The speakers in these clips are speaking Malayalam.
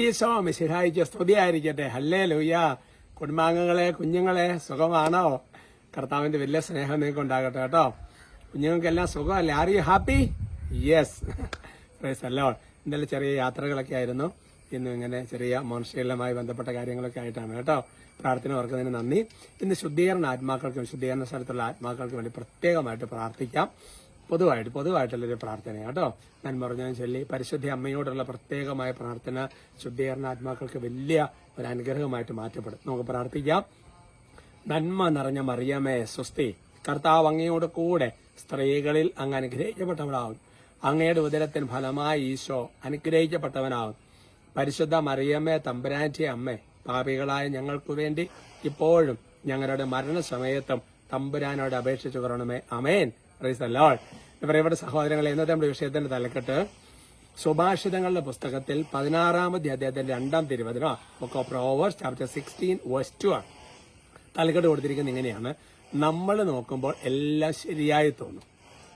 ഈശോ മിശിഹായിക്ക് സ്തുതിയായിരിക്കട്ടെ ഹല്ലേ ലൂയ കുടുംബാംഗങ്ങളെ കുഞ്ഞുങ്ങളെ സുഖമാണോ? കർത്താവിന്റെ വലിയ സ്നേഹം നിങ്ങൾക്ക് ഉണ്ടാകട്ടെ കേട്ടോ. കുഞ്ഞുങ്ങൾക്കെല്ലാം സുഖമല്ലേ? ആർ യു ഹാപ്പി യെസ് അല്ലോ ഇന്നലെ ചെറിയ യാത്രകളൊക്കെ ആയിരുന്നു. ഇന്ന് ഇങ്ങനെ ചെറിയ മനുഷ്യരുമായി ബന്ധപ്പെട്ട കാര്യങ്ങളൊക്കെ ആയിട്ടാണ് കേട്ടോ. പ്രാർത്ഥന ഓർക്കുന്നതിന് നന്ദി. ഇന്ന് ശുദ്ധീകരണ ആത്മാക്കൾക്കും ശുദ്ധീകരണ സ്ഥലത്തുള്ള ആത്മാക്കൾക്കും വേണ്ടി പ്രത്യേകമായിട്ട് പ്രാർത്ഥിക്കാം. പൊതുവായിട്ട് പൊതുവായിട്ടുള്ളൊരു പ്രാർത്ഥന കേട്ടോ. ഞാൻ പറഞ്ഞാൽ ചൊല്ലി പരിശുദ്ധ അമ്മയോടുള്ള പ്രത്യേകമായ പ്രാർത്ഥന ശുദ്ധീകരണ ആത്മാക്കൾക്ക് വലിയ ഒരു അനുഗ്രഹമായിട്ട് മാറ്റപ്പെടും. നമുക്ക് പ്രാർത്ഥിക്കാം. നന്മ നിറഞ്ഞ മറിയമേ സ്വസ്തി. കർത്താവ് അങ്ങയോട് കൂടെ സ്ത്രീകളിൽ അങ്ങ് അനുഗ്രഹിക്കപ്പെട്ടവളാവും. അങ്ങയുടെ ഉദരത്തിന് ഫലമായി ഈശോ അനുഗ്രഹിക്കപ്പെട്ടവനാവും. പരിശുദ്ധ മറിയമ്മേ തമ്പുരാന്റെ അമ്മേ പാപികളായ ഞങ്ങൾക്ക് വേണ്ടി ഇപ്പോഴും ഞങ്ങളുടെ മരണസമയത്തും തമ്പുരാനോട് അപേക്ഷിച്ചു പറയണമേ അമേൻ റൈസ് അല്ലോൾ പ്രിയപ്പെട്ട സഹോദരങ്ങളെ ഇന്നത്തെ നമ്മുടെ വിഷയത്തിന്റെ തലക്കെട്ട് സുഭാഷിതങ്ങളുടെ പുസ്തകത്തിൽ പതിനാറാമത്തെ അദ്ദേഹത്തിന്റെ രണ്ടാം തിരുവചന. Book of Proverbs chapter sixteen verse ആണ്. തലക്കെട്ട് കൊടുത്തിരിക്കുന്നത് ഇങ്ങനെയാണ്. നമ്മൾ നോക്കുമ്പോൾ എല്ലാം ശരിയായി തോന്നും.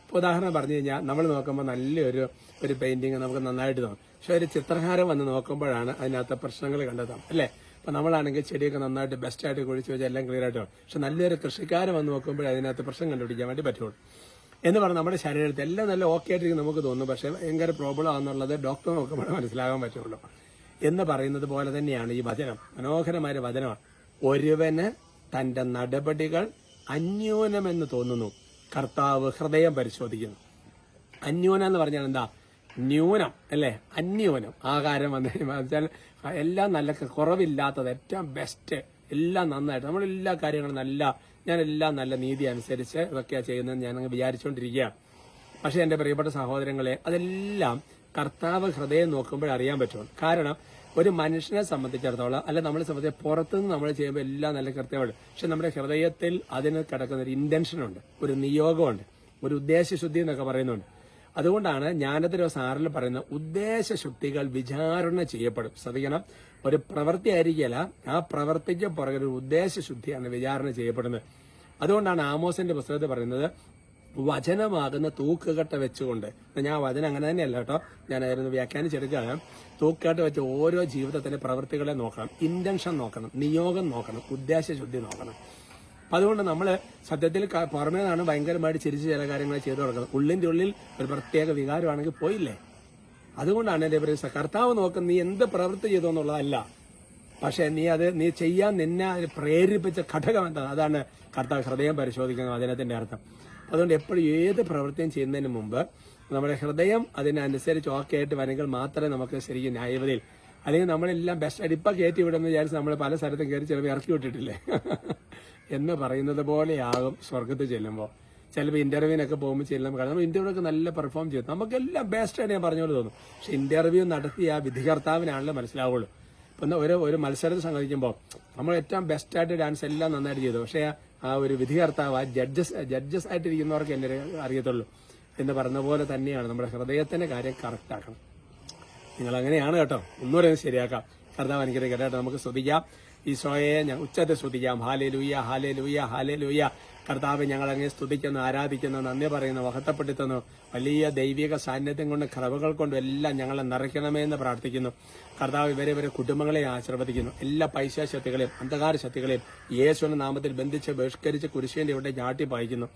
ഇപ്പൊ ഉദാഹരണം പറഞ്ഞു കഴിഞ്ഞാൽ നമ്മൾ നോക്കുമ്പോൾ നല്ലൊരു ഒരു പെയിന്റിങ് നമുക്ക് നന്നായിട്ട് തോന്നും. പക്ഷെ ഒരു ചിത്രകാരൻ വന്ന് നോക്കുമ്പോഴാണ് അതിനകത്ത് പ്രശ്നങ്ങൾ കണ്ടെത്താം അല്ലേ? അപ്പോൾ നമ്മളാണെങ്കിൽ ചെടിയൊക്കെ നന്നായിട്ട് ബെസ്റ്റായിട്ട് കുഴിച്ച് വെച്ചാൽ എല്ലാം ക്ലിയർ ആയിട്ട് പക്ഷെ നല്ലൊരു കൃഷിക്കാരൻ വന്ന് നോക്കുമ്പോൾ അതിനകത്ത് പ്രശ്നം കണ്ടുപിടിക്കാൻ വേണ്ടി പറ്റുള്ളൂ. എന്ന് പറഞ്ഞാൽ നമ്മുടെ ശരീരത്തിൽ എല്ലാം നല്ല ഓക്കെ ആയിട്ടിരിക്കും നമുക്ക് തോന്നും പക്ഷേ ഭയങ്കര പ്രോബ്ലം ആണെന്നുള്ളത് ഡോക്ടർ നോക്കുമ്പോൾ മനസ്സിലാകാൻ പറ്റുള്ളൂ. എന്ന് പറയുന്നത് പോലെ തന്നെയാണ് ഈ വചനം. മനോഹരമായ വചനമാണ്. ഒരുവന് തന്റെ നടപടികൾ അന്യോനമെന്ന് തോന്നുന്നു. കർത്താവ് ഹൃദയം പരിശോധിക്കുന്നു. അന്യോനം എന്ന് പറഞ്ഞാൽ എന്താ? ന്യൂനം അല്ലേ? അന്യോനം. ആകാരം വന്നു വെച്ചാൽ എല്ലാം നല്ല കുറവില്ലാത്തത് ഏറ്റവും ബെസ്റ്റ് എല്ലാം നന്നായിട്ട്. നമ്മൾ എല്ലാ കാര്യങ്ങളും നല്ല ഞാൻ എല്ലാം നല്ല നീതി അനുസരിച്ച് ഇതൊക്കെയാണ് ചെയ്യുന്നത് ഞാൻ അങ്ങ് വിചാരിച്ചുകൊണ്ടിരിക്കുകയാണ് പക്ഷെ എന്റെ പ്രിയപ്പെട്ട സഹോദരങ്ങളെ അതെല്ലാം കർത്താവ് ഹൃദയം നോക്കുമ്പോൾ അറിയാൻ പറ്റും കാരണം ഒരു മനുഷ്യനെ സംബന്ധിച്ചിടത്തോളം അല്ല നമ്മളെ സംബന്ധിച്ച് പുറത്തുനിന്ന് നമ്മൾ ചെയ്യുമ്പോൾ എല്ലാം നല്ല കൃത്യമാണ്. പക്ഷെ നമ്മുടെ ഹൃദയത്തിൽ അതിന് കിടക്കുന്ന ഒരു ഇന്റൻഷനുണ്ട് ഒരു നിയോഗമുണ്ട് ഒരു ഉദ്ദേശശുദ്ധി എന്നൊക്കെ പറയുന്നുണ്ട്. അതുകൊണ്ടാണ് ജ്ഞാനത്തിലോ സാറിൽ പറയുന്ന ഉദ്ദേശശുദ്ധികൾ വിചാരണ ചെയ്യപ്പെടും. ശ്രദ്ധിക്കണം. ഒരു പ്രവൃത്തി ആയിരിക്കല ആ പ്രവൃത്തിക്ക് പുറകെ ഒരു ഉദ്ദേശശുദ്ധിയാണ് വിചാരണ ചെയ്യപ്പെടുന്നത്. അതുകൊണ്ടാണ് ആമോസിന്റെ പുസ്തകത്തിൽ പറയുന്നത് വചനമാകുന്ന തൂക്കുകട്ട വെച്ചുകൊണ്ട്. ഞാൻ വചനം അങ്ങനെ തന്നെയല്ല കേട്ടോ. അതിന് വ്യാഖ്യാനിച്ചെടുക്കുകയാണ്. തൂക്കുകട്ട വെച്ച് ഓരോ ജീവിതത്തിലെ പ്രവൃത്തികളെ നോക്കണം. ഇന്റൻഷൻ നോക്കണം. നിയോഗം നോക്കണം. ഉദ്ദേശ ശുദ്ധി നോക്കണം. അപ്പൊ അതുകൊണ്ട് നമ്മൾ സത്യത്തിൽ ക- പുറമേ നിന്നാണ് ഭയങ്കരമായിട്ട് ചിരിച്ച് ചില കാര്യങ്ങൾ ചെയ്തു കൊടുക്കുന്നത് ഉള്ളിന്റെ ഉള്ളിൽ ഒരു പ്രത്യേക വികാരമാണെങ്കിൽ പോയില്ലേ? അതുകൊണ്ടാണ് എന്റെ പറയുക കർത്താവ് നോക്കുന്ന നീ എന്ത് പ്രവൃത്തി ചെയ്തു എന്നുള്ളതല്ല. പക്ഷേ നീ അത് നീ ചെയ്യാൻ നിന്നെ പ്രേരിപ്പിച്ച ഘടകം എന്താണ് അതാണ് കർത്താവ് ഹൃദയം പരിശോധിക്കുന്ന അദ്ദേഹത്തിന്റെ അർത്ഥം. അതുകൊണ്ട് എപ്പോഴും ഏത് പ്രവൃത്തിയും ചെയ്യുന്നതിന് മുമ്പ് നമ്മുടെ ഹൃദയം അതിനനുസരിച്ച് ഓക്കെ ആയിട്ട് വരെങ്കിൽ മാത്രമേ നമുക്ക് ശരിക്കും ന്യായവതയിൽ അല്ലെങ്കിൽ നമ്മളെല്ലാം ബെസ്റ്റ് അടിപ്പ കയറ്റി വിടുന്ന വിചാരിച്ച് നമ്മൾ പല സ്ഥലത്തും കയറി ചിലപ്പോൾ ഇറക്കി വിട്ടിട്ടില്ലേ? എന്ന് പറയുന്നത് പോലെയാകും സ്വർഗത്ത് ചെല്ലുമ്പോൾ ചിലപ്പോൾ ഇന്റർവ്യൂവിനൊക്കെ പോകുമ്പോൾ ചെല്ലുമ്പോൾ കാരണം ഇന്റർവ്യൂ ഒക്കെ നല്ല പെർഫോം ചെയ്തു നമുക്കെല്ലാം ബെസ്റ്റ് ആയിട്ട് ഞാൻ പറഞ്ഞോളൂ തോന്നും. പക്ഷെ ഇന്റർവ്യൂ നടത്തി ആ വിധികർത്താവിനാണല്ലോ മനസ്സിലാവുള്ളൂ. ഇപ്പം ഒരു ഒരു മത്സരത്തിൽ സംഘടിക്കുമ്പോൾ നമ്മൾ ഏറ്റവും ബെസ്റ്റ് ആയിട്ട് ഡാൻസ് എല്ലാം നന്നായിട്ട് ചെയ്തു. പക്ഷേ ആ ഒരു വിധികർത്താവ് ആ ജഡ്ജസ് ജഡ്ജസ് ആയിട്ടിരിക്കുന്നവർക്ക് എന്നെ അറിയത്തുള്ളൂ. എന്ന് പറഞ്ഞ പോലെ തന്നെയാണ് നമ്മുടെ ഹൃദയത്തിന്റെ കാര്യം കറക്റ്റ് ആക്കണം. നിങ്ങൾ അങ്ങനെയാണ് കേട്ടോ. ഒന്നുകൂടെ ശരിയാക്കാം. കർത്താവ് അനുഗ്രഹം കേട്ടോ നമുക്ക് സ്തുതിക്കാം ഈശോയെ ഞാൻ ഉച്ചത്തിൽ സ്തുതിക്കാം. ഹാലേ ലൂയ ഹാലേ ലൂയ ഹാലേ ലൂയ കർത്താവ് ഞങ്ങൾ അങ്ങനെ സ്തുതിക്കുന്നു ആരാധിക്കുന്നു നന്ദി പറയുന്നു മഹത്വപ്പെടുത്തുന്നു. വലിയ ദൈവിക സാന്നിധ്യം കൊണ്ട് കറവുകൾ കൊണ്ടും എല്ലാം ഞങ്ങളെ നിറയ്ക്കണമേ എന്ന് പ്രാർത്ഥിക്കുന്നു. കർത്താവ് ഇവരെ ഇവരെ കുടുംബങ്ങളെ ആശീർവദിക്കുന്നു. എല്ലാ പൈസ ശക്തികളെയും അന്ധകാര ശക്തികളെയും യേശുവിന്റെ നാമത്തിൽ ബന്ധിച്ച് ബഹിഷ്കരിച്ച് കുരിശേന്റെ ഇവിടെ ചാട്ടി പായിക്കുന്നു.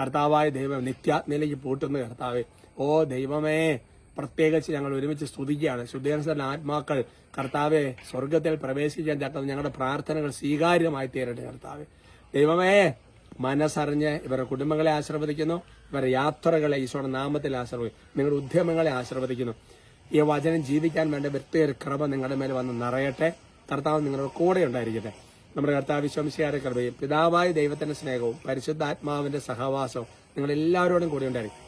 കർത്താവായ ദൈവം നിത്യാത്മയിലേക്ക് പൂട്ടുന്നു കർത്താവെ. ഓ ദൈവമേ പ്രത്യേകിച്ച് ഞങ്ങൾ ഒരുമിച്ച് സ്തുതിക്കുകയാണ്. ശുദ്ധീകരണ ആത്മാക്കൾ കർത്താവെ സ്വർഗത്തിൽ പ്രവേശിക്കാൻ തക്ക ഞങ്ങളുടെ പ്രാർത്ഥനകൾ സ്വീകാര്യമായി തീരട്ടെ കർത്താവെ. ദൈവമേ മനസ്സറിഞ്ഞ് ഇവരുടെ കുടുംബങ്ങളെ ആശീർവദിക്കുന്നു. ഇവരുടെ യാത്രകളെ ഈശോയുടെ നാമത്തിൽ ആശ്രവദിക്കും നിങ്ങളുടെ ഉദ്യമങ്ങളെ ആശീർവദിക്കുന്നു. ഈ വചനം ജീവിക്കാൻ വേണ്ട വ്യക്തിയൊരു ക്രമം നിങ്ങളുടെ മേൽ വന്ന് നിറയട്ടെ. കർത്താവ് നിങ്ങളുടെ കൂടെ ഉണ്ടായിരിക്കട്ടെ. നമ്മുടെ കർത്താവ് വിശ്വംസിയാരെ കൃപയും പിതാവായ ദൈവത്തിന്റെ സ്നേഹവും പരിശുദ്ധാത്മാവിന്റെ സഹവാസവും നിങ്ങൾ എല്ലാവരോടും കൂടി ഉണ്ടായിരിക്കും